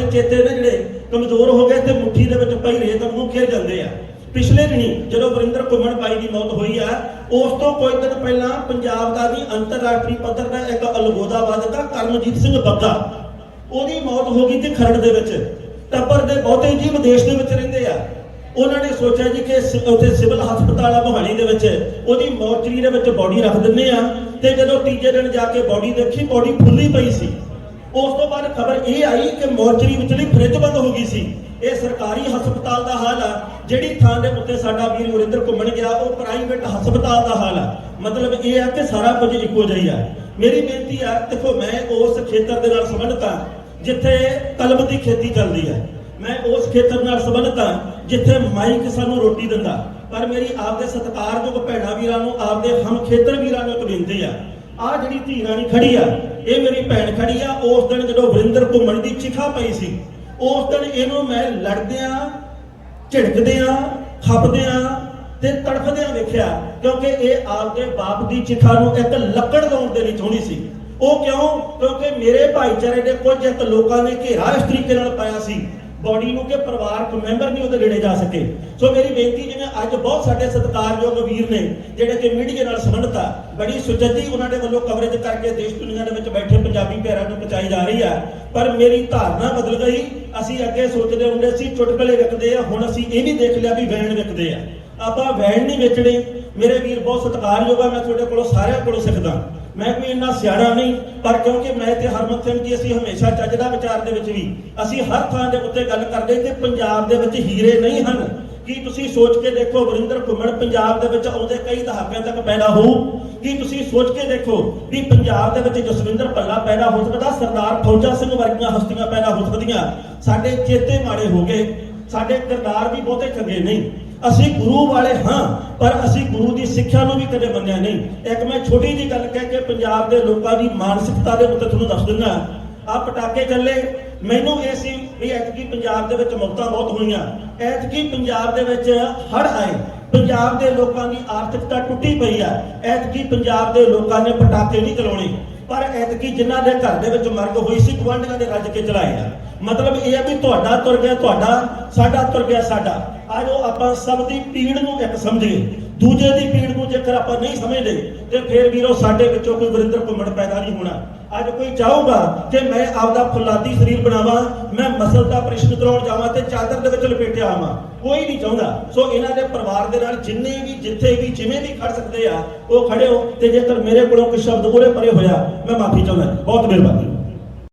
ਸਾਡੇ ਚੇਤੇ ਨੇ ਜਿਹੜੇ ਕਮਜ਼ੋਰ ਹੋ ਗਏ ਤੇ ਮੁੱਠੀ ਦੇ ਵਿੱਚ ਪਈ ਰੇਤ ਵਾਂਗੂ ਘਿਰ ਜਾਂਦੇ ਆ। ਪਿਛਲੇ ਦਿਨੀ ਜਦੋਂ ਵਰਿੰਦਰ ਘੁੰਮਣ ਬਾਈ ਦੀ ਮੌਤ ਹੋਈ ਆ, ਉਸ ਤੋਂ ਕੋਈ ਦਿਨ ਪਹਿਲਾਂ ਪੰਜਾਬ ਦਾ ਵੀ ਅੰਤਰਰਾਸ਼ਟਰੀ ਪੱਧਰ ਦਾ ਇੱਕ ਅਲਗੋਦਾਬਾਦ ਦਾ ਕਰਮਜੀਤ ਸਿੰਘ ਬੱਗਾ, ਉਹਦੀ ਮੌਤ ਹੋ ਗਈ ਤੇ ਖਰੜ ਦੇ ਵਿੱਚ। ਟੱਬਰ ਦੇ ਬਹੁਤੇ ਜੀ ਵਿਦੇਸ਼ ਦੇ ਵਿੱਚ ਰਹਿੰਦੇ ਆ। ਉਹਨਾਂ ਨੇ ਸੋਚਿਆ ਜੀ ਕਿ ਉੱਥੇ ਸਿਵਲ ਹਸਪਤਾਲ ਆ ਮੋਹਾਲੀ ਦੇ ਵਿੱਚ। ਉਹਦੀ ਮੋਰਚਰੀ ਦੇ ਵਿੱਚ ਬੋਡੀ ਰੱਖ ਦਿੰਦੇ ਆ ਤੇ ਜਦੋਂ ਤੀਜੇ ਦਿਨ ਜਾ ਕੇ ਬੋਡੀ ਦੇਖੀ ਬੋਡੀ ਫੁੱਲੀ ਪਈ ਸੀ। ਉਸ ਤੋਂ ਬਾਅਦ ਖਬਰ ਇਹ ਆਈ ਕਿ ਮੋਰਚਰੀ ਵਿਚਲੀ ਫ੍ਰਿਜ ਬੰਦ ਹੋ ਗਈ ਸੀ। ਇਹ ਸਰਕਾਰੀ ਹਸਪਤਾਲ ਦਾ ਹਾਲ ਆ, ਜਿਹੜੀ ਥਾਂ ਦੇ ਉੱਤੇ ਸਾਡਾ ਵੀਰ ਵਰਿੰਦਰ ਘੁੰਮਣ ਗਿਆ, ਉਹ ਪ੍ਰਾਈਵੇਟ ਹਸਪਤਾਲ ਦਾ ਹਾਲ ਆ। ਮਤਲਬ ਇਹ ਆ ਕਿ ਸਾਰਾ ਕੁਝ ਇੱਕੋ ਜਿਹਾ ਹੀ ਆ। ਮੇਰੀ ਬੇਨਤੀ ਆ, ਦੇਖੋ ਮੈਂ ਉਸ ਖੇਤਰ ਦੇ ਨਾਲ ਸੰਬੰਧਿਤ ਆ, ਜਿੱਥੇ ਕਲਮ ਦੀ ਖੇਤੀ ਚੱਲਦੀ ਹੈ ਮੈਂ ਉਸ ਖੇਤਰ ਨਾਲ ਸੰਬੰਧਿਤ ਹਾਂ ਜਿੱਥੇ ਮਾਈਕ ਸਾਨੂੰ ਰੋਟੀ ਦਿੰਦਾ। ਪਰ ਮੇਰੀ ਆਪਦੇ ਸਤਿਕਾਰਯੋਗ ਭੈਣਾਂ ਵੀਰਾਂ ਨੂੰ, ਆਪਦੇ ਹਮ ਖੇਤਰ ਵੀਰਾਂ ਨੂੰ ਇੱਕ ਬੇਨਤੀ ਆ। ਆ ਜਿਹੜੀ ਧੀ ਰਾਣੀ ਖੜੀ ਆ ਇਹ ਮੇਰੀ ਭੈਣ ਖੜੀ ਆ, ਉਸ ਦਿਨ ਜਦੋਂ ਵਰਿੰਦਰ ਘੁੰਮਣ ਦੀ ਚਿਖਾ ਪਈ ਸੀ, ਉਸ ਦਿਨ ਇਹਨੂੰ ਮੈਂ ਲੜਦਿਆਂ, ਝਿੜਕਦਿਆਂ, ਖੱਪਦਿਆਂ ਤੇ ਤੜਫਦਿਆਂ ਵੇਖਿਆ, ਕਿਉਂਕਿ ਇਹ ਆਪਦੇ ਬਾਪ ਦੀ ਚਿਖਾ ਨੂੰ ਇੱਕ ਲੱਕੜ ਲਾਉਣ ਦੇ ਲਈ ਚਾਹੁੰਦੀ ਸੀ। ਉਹ ਕਿਉਂ? ਕਿਉਂਕਿ ਮੇਰੇ ਭਾਈਚਾਰੇ ਦੇ ਕੁਝ ਇੱਕ ਲੋਕਾਂ ਨੇ ਘੇਰਾ ਇਸ ਤਰੀਕੇ ਨਾਲ ਪਾਇਆ ਸੀ। ਬੋਡੀ ਨੂੰ ਕਿ ਪਰਿਵਾਰਕ ਮੈਂਬਰ ਨਹੀਂ ਉਹਦੇ ਨੇੜੇ ਜਾ ਸਕੇ। ਸੋ ਮੇਰੀ ਬੇਨਤੀ ਜਿਵੇਂ ਅੱਜ ਬਹੁਤ ਸਾਡੇ ਸਤਿਕਾਰਯੋਗ ਵੀਰ ਨੇ, ਜਿਹੜੇ ਕਿ ਮੀਡੀਆ ਨਾਲ ਸੰਬੰਧਿਤ ਆ, ਬੜੀ ਸੁਚੱਜੀ ਉਹਨਾਂ ਦੇ ਵੱਲੋਂ ਕਵਰੇਜ ਕਰਕੇ ਦੇਸ਼ ਦੁਨੀਆ ਦੇ ਵਿੱਚ ਬੈਠੇ ਪੰਜਾਬੀ ਪਿਆਰਾਂ ਨੂੰ ਪਹੁੰਚਾਈ ਜਾ ਰਹੀ ਆ। ਪਰ ਮੇਰੀ ਧਾਰਨਾ ਬਦਲ ਗਈ। ਅਸੀਂ ਅੱਗੇ ਸੋਚਦੇ ਹੁੰਦੇ ਸੀ, ਚੁਟਕਲੇ ਵਿਕਦੇ ਆ, ਹੁਣ ਅਸੀਂ ਇਹ ਵੀ ਦੇਖ ਲਿਆ ਵੀ ਵੈਣ ਵਿਕਦੇ ਆ। ਆਪਾਂ ਵੈਣ ਨਹੀਂ ਵੇਚਣੇ। ਮੇਰੇ ਵੀਰ ਬਹੁਤ ਸਤਿਕਾਰਯੋਗ ਆ, ਮੈਂ ਤੁਹਾਡੇ ਕੋਲੋਂ ਸਾਰਿਆਂ ਕੋਲੋਂ ਸਿੱਖਦਾ। ਮੈਂ ਕੋਈ ਇੰਨਾ ਸਿਆਣਾ ਨਹੀਂ, ਪਰ ਕਿਉਂਕਿ ਮੈਂ ਤੇ ਹਰਮਤ ਸਿੰਘ ਜੀ, ਅਸੀਂ ਹਮੇਸ਼ਾ ਚੱਜ ਦਾ ਵਿਚਾਰ ਦੇ ਵਿੱਚ ਵੀ, ਅਸੀਂ ਹਰ ਥਾਂ ਦੇ ਉੱਤੇ ਗੱਲ ਕਰਦੇ ਕਿ ਪੰਜਾਬ ਦੇ ਵਿੱਚ ਹੀਰੇ ਨਹੀਂ ਹਨ। ਕੀ ਤੁਸੀਂ ਸੋਚ ਕੇ ਦੇਖੋ ਵਰਿੰਦਰ ਘੁੰਮਣ ਪੰਜਾਬ ਦੇ ਵਿੱਚ ਆਉਂਦੇ ਕਈ ਦਹਾਕਿਆਂ ਤੱਕ ਪੈਦਾ ਹੋਊ ਕੀ ਤੁਸੀਂ ਸੋਚ ਕੇ ਦੇਖੋ ਵੀ ਪੰਜਾਬ ਦੇ ਵਿੱਚ ਜਸਵਿੰਦਰ ਭੱਲਾ ਪੈਦਾ ਹੋ ਸਕਦਾ, ਸਰਦਾਰ ਫੌਜਾ ਸਿੰਘ ਵਰਗੀਆਂ ਹਸਤੀਆਂ ਪੈਦਾ ਹੋ ਸਕਦੀਆਂ? ਸਾਡੇ ਚੇਤੇ ਮਾੜੇ ਹੋ ਗਏ। ਸਾਡੇ ਕਿਰਦਾਰ ਵੀ ਬਹੁਤੇ ਚੰਗੇ ਨਹੀਂ। ਅਸੀਂ ਗੁਰੂ ਵਾਲੇ ਹਾਂ, ਪਰ ਅਸੀਂ ਗੁਰੂ ਦੀ ਸਿੱਖਿਆ ਨੂੰ ਵੀ ਕਦੇ ਮੰਨਿਆ ਨਹੀਂ। ਇੱਕ ਮੈਂ ਛੋਟੀ ਜੀ ਗੱਲ ਕਹਿ ਕੇ ਪੰਜਾਬ ਦੇ ਲੋਕਾਂ ਦੀ ਮਾਨਸਿਕਤਾ ਦੇ ਉੱਤੇ ਤੁਹਾਨੂੰ ਦੱਸ ਦਿੰਦਾ। ਆ ਪਟਾਕੇ ਚੱਲੇ, ਮੈਨੂੰ ਇਹ ਸੀ ਵੀ ਐਤਕੀ ਪੰਜਾਬ ਦੇ ਵਿੱਚ ਮੌਤਾਂ ਬਹੁਤ ਹੋਈਆਂ। ਐਤਕੀ ਪੰਜਾਬ ਦੇ ਵਿੱਚ ਹੜ੍ਹ ਆਏ। ਪੰਜਾਬ ਦੇ ਲੋਕਾਂ ਦੀ ਆਰਥਿਕਤਾ ਟੁੱਟੀ ਪਈ ਆ। ਐਤਕੀ ਪੰਜਾਬ ਦੇ ਲੋਕਾਂ ਨੇ ਪਟਾਕੇ ਨਹੀਂ ਚਲਾਉਣੇ। ਪਰ ਐਤਕੀ ਜਿਨ੍ਹਾਂ ਦੇ ਘਰ ਦੇ ਵਿੱਚ ਮਰਗ ਹੋਈ ਸੀ ਗਵਾਂਢੀਆਂ ਦੇ ਰੱਜ ਕੇ ਚਲਾਏ ਆ। ਮਤਲਬ ਇਹ ਆ ਵੀ ਤੁਹਾਡਾ ਤੁਰ ਗਿਆ, ਤੁਹਾਡਾ, ਸਾਡਾ ਤੁਰ ਗਿਆ, ਸਾਡਾ। ਆਜੋ ਆਪਾਂ ਸਭ ਦੀ ਪੀੜ ਨੂੰ ਇੱਕ ਸਮਝੀਏ ਦੂਜੇ ਦੀ ਪੀੜ ਨੂੰ ਜੇਕਰ ਆਪਾਂ ਨਹੀਂ ਸਮਝਦੇ, ਤੇ ਫਿਰ ਵੀਰੋ ਸਾਡੇ ਵਿੱਚੋਂ ਕੋਈ ਵਰਿੰਦਰ ਘੁੰਮਣ ਪੈਦਾ ਨਹੀਂ ਹੋਣਾ। ਅੱਜ ਕੋਈ ਚਾਹੂਗਾ ਕਿ ਮੈਂ ਆਪਦਾ ਫੁੱਲਾਦੀ ਸਰੀਰ ਬਣਾਵਾਂ, ਮੈਂ ਮਸਲ ਦਾ ਆਪਰੇਸ਼ਨ ਕਰਾਉਣ ਜਾਵਾਂ ਤੇ ਚਾਦਰ ਦੇ ਵਿੱਚ ਲਪੇਟਿਆ ਆਵਾਂ ਕੋਈ ਨਹੀਂ ਚਾਹੁੰਦਾ। ਸੋ ਇਹਨਾਂ ਦੇ ਪਰਿਵਾਰ ਦੇ ਨਾਲ ਜਿੰਨੇ ਵੀ, ਜਿੱਥੇ ਵੀ, ਜਿਵੇਂ ਵੀ ਖੜ ਸਕਦੇ ਆ, ਉਹ ਖੜੇ ਹੋ ਤੇ ਜੇਕਰ ਮੇਰੇ ਕੋਲੋਂ ਕੋਈ ਸ਼ਬਦ ਉਰੇ ਪਰੇ ਹੋਇਆ, ਮੈਂ ਮਾਫੀ ਚਾਹੁੰਦਾ। ਬਹੁਤ ਮਿਹਰਬਾਨੀ।